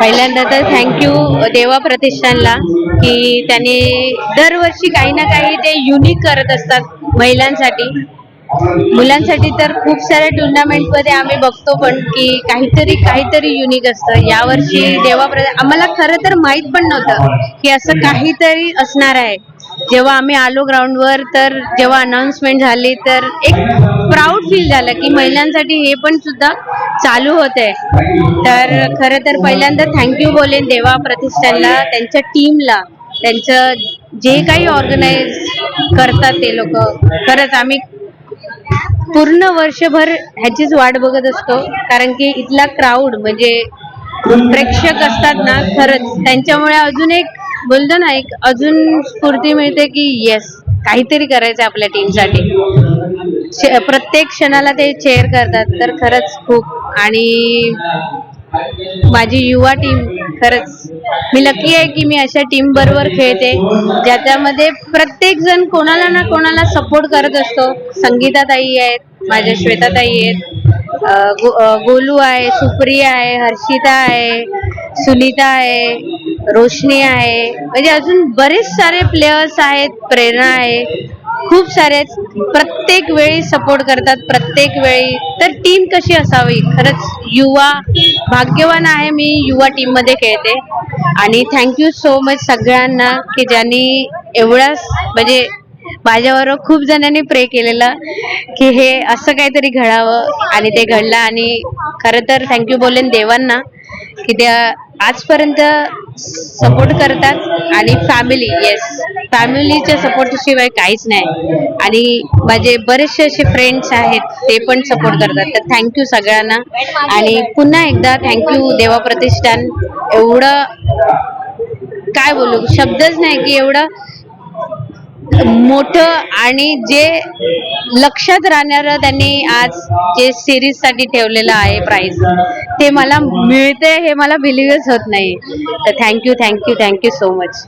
पहिल्यांदा तर थँक्यू देवा प्रतिष्ठानला की त्यांनी दरवर्षी काही ना काही ते युनिक करत असतात महिलांसाठी. मुलांसाठी तर खूप साऱ्या टुर्नामेंटमध्ये आम्ही बघतो पण की काहीतरी काहीतरी युनिक असतं. यावर्षी देवा प्र आम्हाला खरं तर माहीत पण नव्हतं की असं काहीतरी असणार आहे. जेव्हा आम्ही आलो ग्राउंडवर तर जेव्हा अनाउन्समेंट झाली तर एक प्राऊड फील झालं की महिलांसाठी हे पण सुद्धा चालू होते. तर खरं तर पहिल्यांदा थँक्यू बोलेन देवा प्रतिष्ठानला त्यांच्या टीमला त्यांचं जे काही ऑर्गनाईज करतात ते लोक. खरंच आम्ही पूर्ण वर्षभर ह्याचीच वाट बघत असतो. कारण की इथला क्राऊड म्हणजे प्रेक्षक असतात ना खरंच. त्यांच्यामुळे अजून एक बोलतो ना एक अजून स्फूर्ती मिळते की येस काहीतरी करायचं आपल्या टीमसाठी प्रत्येक क्षणाला ते चेअर करतात. तर खरंच खूप आणि माझी युवा टीम खरंच मी लकी आहे की मी अशा टीम बरोबर खेळते ज्याच्यामध्ये प्रत्येक जण कोणाला ना कोणाला सपोर्ट करत असतो. संगीताताई आहेत माझ्या श्वेताताई आहेत गो- गोलू आहे सुप्रिया आहे हर्षिता आहे सुनीता आहे रोशनी आहे. म्हणजे अजून बरेच सारे प्लेयर्स आहेत प्रेरणा आहे. खूप सारे प्रत्येक वेळी सपोर्ट करतात प्रत्येक वेळी. तर टीम कशी असावी? खरंच युवा भाग्यवान आहे मी युवा टीममध्ये खेळते. आणि थँक्यू सो मच सगळ्यांना की ज्यांनी एवढाच म्हणजे माझ्याबरोबर खूप जणांनी प्रे केलेलं की हे असं काहीतरी घडावं. आणि ते घडलं आणि खरं तर थँक्यू बोलेन देवांना की त्या आजपर्यंत सपोर्ट करतात. आणि फॅमिली येस फॅमिलीच्या सपोर्ट शिवाय काहीच नाही. आणि माझे बरेचसे असे फ्रेंड्स आहेत ते पण सपोर्ट करतात. तर थँक्यू सगळ्यांना. आणि पुन्हा एकदा थँक्यू देवा प्रतिष्ठान. एवढं काय बोलू शब्दच नाही की एवढं मोठं आणि जे लक्षात राहणारं त्यांनी आज जे सिरीजसाठी ठेवलेलं आहे प्राईज ते मला मिळते हे मला बिलीव्हच होत नाही. तर thank you thank you thank you so much